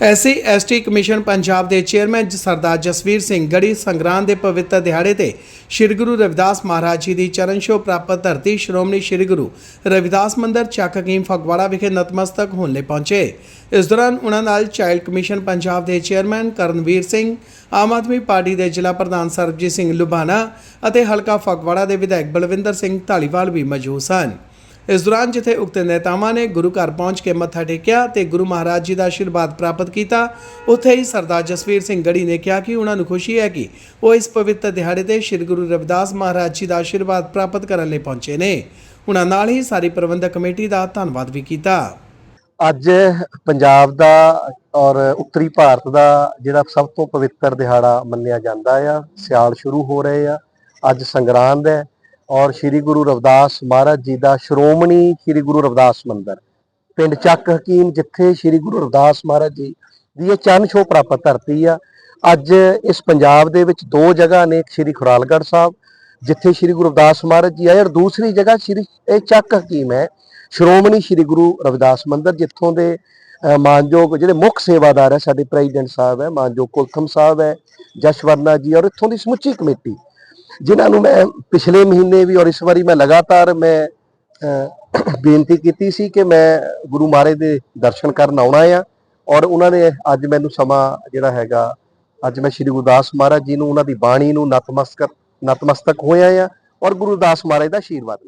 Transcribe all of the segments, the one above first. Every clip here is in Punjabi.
ਐਸਸੀ, ਐਸਟੀ ਕਮਿਸ਼ਨ ਪੰਜਾਬ ਦੇ ਚੇਅਰਮੈਨ ਸਰਦਾਰ ਜਸਵੀਰ ਸਿੰਘ ਗੜੀ ਸੰਗਰਾਂਦ ਦੇ ਪਵਿੱਤਰ ਦਿਹਾੜੇ ਤੇ ਸ੍ਰੀ ਗੁਰੂ ਰਵਿਦਾਸ ਮਹਾਰਾਜ ਜੀ ਦੀ ਚਰਨ ਛੋਹ ਪ੍ਰਾਪਤ ਧਰਤੀ ਸ਼੍ਰੋਮਣੀ ਸ੍ਰੀ ਗੁਰੂ ਰਵਿਦਾਸ ਮੰਦਰ ਚੱਕ ਹਕੀਮ ਫਗਵਾੜਾ ਵਿਖੇ ਨਤਮਸਤਕ ਹੋਣ ਲਈ ਪਹੁੰਚੇ। ਇਸ ਦੌਰਾਨ ਉਹਨਾਂ ਨਾਲ ਚਾਈਲਡ ਕਮਿਸ਼ਨ ਪੰਜਾਬ ਦੇ ਚੇਅਰਮੈਨ ਕਰਨਵੀਰ ਸਿੰਘ, ਆਮ ਆਦਮੀ ਪਾਰਟੀ ਦੇ ਜ਼ਿਲ੍ਹਾ ਪ੍ਰਧਾਨ ਸਰਬਜੀਤ ਸਿੰਘ ਲੁਬਾਣਾ ਅਤੇ ਹਲਕਾ ਫਗਵਾੜਾ ਦੇ ਵਿਧਾਇਕ ਬਲਵਿੰਦਰ ਸਿੰਘ ਢਾਲੀਵਾਲ ਵੀ ਮੌਜੂਦ ਸਨ। ਇਸ ਦੌਰਾਨ ਜਿੱਥੇ ਉਕਤ ਨੇਤਾਵਾਂ ਨੇ ਗੁਰੂ ਘਰ ਪਹੁੰਚ ਕੇ ਮੱਥਾ ਟੇਕਿਆ ਤੇ ਗੁਰੂ ਮਹਾਰਾਜ ਜੀ ਦਾ ਆਸ਼ੀਰਵਾਦ ਪ੍ਰਾਪਤ ਕੀਤਾ, ਉੱਥੇ ਹੀ ਸਰਦਾਰ ਜਸਵੀਰ ਸਿੰਘ ਗੜੀ ਨੇ ਕਿਹਾ ਕਿ ਉਹਨਾਂ ਨੂੰ ਖੁਸ਼ੀ ਹੈ ਕਿ ਉਹ ਇਸ ਪਵਿੱਤਰ ਦਿਹਾੜੇ ਤੇ ਸ੍ਰੀ ਗੁਰੂ ਰਵਿਦਾਸ ਮਹਾਰਾਜ ਜੀ ਦਾ ਆਸ਼ੀਰਵਾਦ ਪ੍ਰਾਪਤ ਕਰਨ ਲਈ ਪਹੁੰਚੇ ਨੇ। ਉਹਨਾਂ ਨਾਲ ਹੀ ਸਾਰੀ ਪ੍ਰਬੰਧਕ ਕਮੇਟੀ ਦਾ ਧੰਨਵਾਦ ਵੀ ਕੀਤਾ। ਅੱਜ ਪੰਜਾਬ ਦਾ ਔਰ ਉੱਤਰੀ ਭਾਰਤ ਦਾ ਜਿਹੜਾ ਸਭ ਤੋਂ ਪਵਿੱਤਰ ਦਿਹਾੜਾ ਮੰਨਿਆ ਜਾਂਦਾ ਆ, ਸਿਆਲ ਸ਼ੁਰੂ ਹੋ ਰਹੇ ਆ, ਅੱਜ ਸੰਗਰਾਂਦ ਹੈ। ਔਰ ਸ੍ਰੀ ਗੁਰੂ ਰਵਿਦਾਸ ਮਹਾਰਾਜ ਜੀ ਦਾ ਸ਼੍ਰੋਮਣੀ ਸ੍ਰੀ ਗੁਰੂ ਰਵਿਦਾਸ ਮੰਦਰ। ਪਿੰਡ ਚੱਕ ਹਕੀਮ, ਜਿੱਥੇ ਸ੍ਰੀ ਗੁਰੂ ਰਵਿਦਾਸ ਮਹਾਰਾਜ ਜੀ ਦੀ ਇਹ ਚਰਨ ਛੋ ਪ੍ਰਾਪਤ ਧਰਤੀ ਆ। ਅੱਜ ਇਸ ਪੰਜਾਬ ਦੇ ਵਿੱਚ ਦੋ ਜਗ੍ਹਾ ਨੇ, ਇੱਕ ਸ੍ਰੀ ਖੁਰਾਲਗੜ੍ਹ ਸਾਹਿਬ, ਜਿੱਥੇ ਸ੍ਰੀ ਗੁਰੂ ਰਵਿਦਾਸ ਮਹਾਰਾਜ ਜੀ ਆਏ, ਔਰ ਦੂਸਰੀ ਜਗ੍ਹਾ ਸ੍ਰੀ, ਇਹ ਚੱਕ ਹਕੀਮ ਹੈ, ਸ਼੍ਰੋਮਣੀ ਸ੍ਰੀ ਗੁਰੂ ਰਵਿਦਾਸ ਮੰਦਰ, ਜਿੱਥੋਂ ਦੇ ਮਾਨਯੋਗ ਜਿਹੜੇ ਮੁੱਖ ਸੇਵਾਦਾਰ ਹੈ, ਸਾਡੇ ਪ੍ਰੈਜ਼ੀਡੈਂਟ ਸਾਹਿਬ ਹੈ, ਮਾਨਯੋਗ ਕੁਲਥਮ ਸਾਹਿਬ ਹੈ, ਜਸ਼ਵਰਨਾ ਜੀ, ਔਰ ਇੱਥੋਂ ਦੀ ਸਮੁੱਚੀ ਕਮੇਟੀ। ਜਿਨ੍ਹਾਂ ਨੂੰ ਮੈਂ ਪਿਛਲੇ ਮਹੀਨੇ ਵੀ ਔਰ ਇਸ ਵਾਰੀ ਮੈਂ ਲਗਾਤਾਰ ਮੈਂ ਬੇਨਤੀ ਕੀਤੀ ਸੀ ਕਿ ਮੈਂ ਗੁਰੂ ਮਹਾਰਾਜ ਦੇ ਦਰਸ਼ਨ ਕਰਨ ਆਉਣਾ ਆ ਔਰ ਉਹਨਾਂ ਨੇ ਅੱਜ ਮੈਨੂੰ ਸਮਾਂ ਜਿਹੜਾ ਹੈਗਾ, ਅੱਜ ਮੈਂ ਸ੍ਰੀ ਗੁਰਦਾਸ ਮਹਾਰਾਜ ਜੀ ਨੂੰ, ਉਹਨਾਂ ਦੀ ਬਾਣੀ ਨੂੰ ਨਤਮਸਤਕ ਨਤਮਸਤਕ ਹੋਇਆ ਆ ਔਰ ਗੁਰੂਦਾਸ ਮਹਾਰਾਜ ਦਾ ਆਸ਼ੀਰਵਾਦ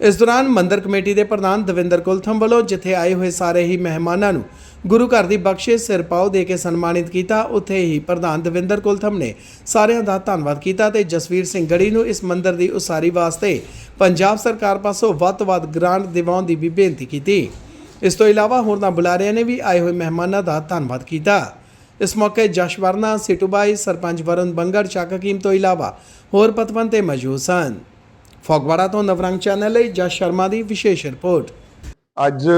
ਇਸ ਦੌਰਾਨ ਮੰਦਰ ਕਮੇਟੀ ਦੇ ਪ੍ਰਧਾਨ ਦਵਿੰਦਰ ਕੁਲਥਮ ਵੱਲੋਂ ਜਿੱਥੇ ਆਏ ਹੋਏ ਸਾਰੇ ਹੀ ਮਹਿਮਾਨਾਂ ਨੂੰ ਗੁਰੂ ਘਰ ਦੀ ਬਖਸ਼ਿਸ਼ ਸਿਰਪਾਓ ਦੇ ਕੇ ਸਨਮਾਨਿਤ ਕੀਤਾ, ਉੱਥੇ ਹੀ ਪ੍ਰਧਾਨ ਦਵਿੰਦਰ ਕੁਲਥਮ ਨੇ ਸਾਰਿਆਂ ਦਾ ਧੰਨਵਾਦ ਕੀਤਾ ਤੇ ਜਸਵੀਰ ਸਿੰਘ ਗੜੀ ਨੂੰ ਇਸ ਮੰਦਰ ਦੀ ਉਸਾਰੀ ਵਾਸਤੇ ਪੰਜਾਬ ਸਰਕਾਰ ਪਾਸੋਂ ਵੱਧ ਤੋਂ ਵੱਧ ਗ੍ਰਾਂਟ ਦਿਵਾਉਣ ਦੀ ਵੀ ਬੇਨਤੀ ਕੀਤੀ। ਇਸ ਤੋਂ ਇਲਾਵਾ ਹੋਰਨਾਂ ਬੁਲਾਰਿਆਂ ਨੇ ਵੀ ਆਏ ਹੋਏ ਮਹਿਮਾਨਾਂ ਦਾ ਧੰਨਵਾਦ ਕੀਤਾ। ਇਸ ਮੌਕੇ ਜਸ਼ਵਰਨਾ ਸਿਟੂਬਾਈ ਸਰਪੰਚ ਵਰਨ ਬੰਗੜ, ਚੱਕ ਹਕੀਮ ਤੋਂ ਇਲਾਵਾ ਹੋਰ ਪਤਵੰਤੇ ਮੌਜੂਦ ਸਨ। ਫਗਵਾੜਾ ਤੋਂ ਨਵਰੰਗ ਚੈਨਲ ਲਈ ਜਸ ਸ਼ਰਮਾ ਦੀ ਵਿਸ਼ੇਸ਼ ਰਿਪੋਰਟ। ਅੱਜ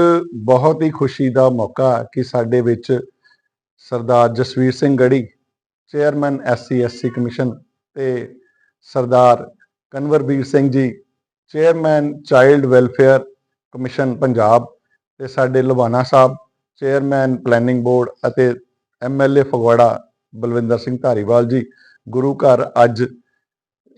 ਬਹੁਤ ਹੀ ਖੁਸ਼ੀ ਦਾ ਮੌਕਾ ਕਿ ਸਾਡੇ ਵਿੱਚ ਸਰਦਾਰ ਜਸਵੀਰ ਸਿੰਘ ਗੜੀ, ਚੇਅਰਮੈਨ ਐਸਸੀ ਐਸਸੀ ਕਮਿਸ਼ਨ ਤੇ Sardar Kanwarbir Singh ji, chairman child welfare commission Punjab ਤੇ ਸਾਡੇ Lubana Sahib, chairman planning board ਅਤੇ ਐਮਐਲਏ ਫਗਵਾੜਾ ਬਲਵਿੰਦਰ ਸਿੰਘ ਧਾਰੀਵਾਲ ਜੀ, ਗੁਰੂ ਘਰ ਅੱਜ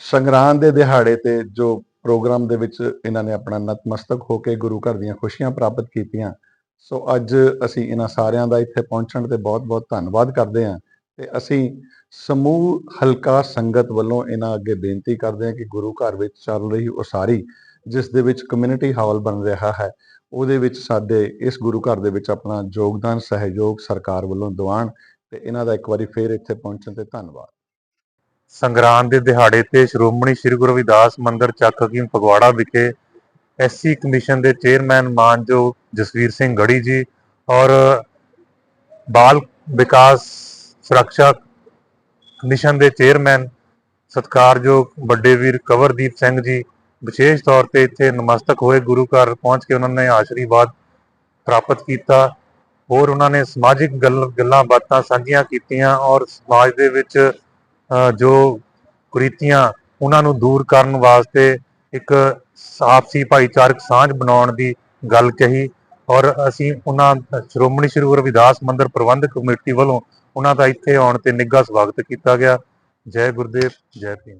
ਸੰਗਰਾਂਦ ਦੇ ਦਿਹਾੜੇ ਤੇ ਜੋ ਪ੍ਰੋਗਰਾਮ ਦੇ ਵਿੱਚ ਇਹਨਾਂ ਨੇ ਆਪਣਾ ਨਤਮਸਤਕ ਹੋ ਕੇ ਗੁਰੂ ਘਰ ਦੀਆਂ ਖੁਸ਼ੀਆਂ ਪ੍ਰਾਪਤ ਕੀਤੀਆਂ, ਸੋ ਅੱਜ ਅਸੀਂ ਇਹਨਾਂ ਸਾਰਿਆਂ ਦਾ ਇੱਥੇ ਪਹੁੰਚਣ ਤੇ ਬਹੁਤ-ਬਹੁਤ ਧੰਨਵਾਦ ਕਰਦੇ ਹਾਂ ਤੇ ਅਸੀਂ ਸਮੂਹ ਹਲਕਾ ਸੰਗਤ ਵੱਲੋਂ ਇਹਨਾਂ ਅੱਗੇ ਬੇਨਤੀ ਕਰਦੇ ਹਾਂ ਕਿ ਗੁਰੂ ਘਰ ਵਿੱਚ ਚੱਲ ਰਹੀ ਉਸਾਰੀ ਜਿਸ ਦੇ ਵਿੱਚ ਕਮਿਊਨਿਟੀ ਹਾਲ ਬਣ ਰਿਹਾ ਹੈ, ਉਹਦੇ ਵਿੱਚ ਸਾਡੇ ਇਸ ਗੁਰੂ ਘਰ ਦੇ ਵਿੱਚ ਆਪਣਾ ਯੋਗਦਾਨ, ਸਹਿਯੋਗ ਸਰਕਾਰ ਵੱਲੋਂ ਦਿਵਾਉਣ ਤੇ ਇਹਨਾਂ ਦਾ ਇੱਕ ਵਾਰੀ ਫੇਰ ਇੱਥੇ ਪਹੁੰਚਣ ਤੇ ਧੰਨਵਾਦ। ਸੰਗਰਾਂਦ ਦੇ ਦਿਹਾੜੇ ਤੇ ਸ਼੍ਰੋਮਣੀ ਸ੍ਰੀ ਗੁਰੂ ਰਵਿਦਾਸ ਮੰਦਿਰ ਚੱਕ ਹਕੀਮ ਫਗਵਾੜਾ ਵਿਖੇ ਐਸਸੀ ਕਮਿਸ਼ਨ ਦੇ ਚੇਅਰਮੈਨ ਮਾਨਯੋਗ ਜਸਵੀਰ ਸਿੰਘ ਗੜੀ ਜੀ ਔਰ ਬਾਲ ਵਿਕਾਸ ਸੁਰੱਖਿਆ ਕਮਿਸ਼ਨ ਦੇ ਚੇਅਰਮੈਨ ਸਤਿਕਾਰਯੋਗ ਵੱਡੇ ਵੀਰ ਕਵਰਦੀਪ ਸਿੰਘ ਜੀ ਵਿਸ਼ੇਸ਼ ਤੌਰ ਤੇ ਇੱਥੇ ਨਮਸਤਕ ਹੋਏ ਗੁਰੂ ਘਰ ਪਹੁੰਚ ਕੇ ਉਹਨਾਂ ਨੇ ਆਸ਼ੀਰਵਾਦ ਪ੍ਰਾਪਤ ਕੀਤਾ ਹੋਰ ਉਹਨਾਂ ਨੇ ਸਮਾਜਿਕ ਗੱਲ- ਗੱਲਾਂ ਬਾਤਾਂ ਸਾਂਝੀਆਂ ਕੀਤੀਆਂ ਔਰ ਸਮਾਜ ਦੇ ਵਿੱਚ ਜੋ ਕੁਰੀਤੀਆਂ ਉਹਨਾਂ ਨੂੰ ਦੂਰ ਕਰਨ ਵਾਸਤੇ ਇੱਕ ਆਪਸੀ ਭਾਈਚਾਰਕ ਸਾਂਝ ਬਣਾਉਣ ਦੀ ਗੱਲ ਕਹੀ ਔਰ ਅਸੀਂ ਉਹਨਾਂ, ਸ਼੍ਰੋਮਣੀ ਸ਼੍ਰੀ ਗੁਰੂ ਰਵਿਦਾਸ ਮੰਦਿਰ ਪ੍ਰਬੰਧਕ ਕਮੇਟੀ ਵੱਲੋਂ ਉਹਨਾਂ ਦਾ ਇੱਥੇ ਆਉਣ ਤੇ ਨਿੱਘਾ ਸਵਾਗਤ ਕੀਤਾ ਗਿਆ। ਜੈ ਗੁਰਦੇਵ, ਜੈ ਭੀਮ।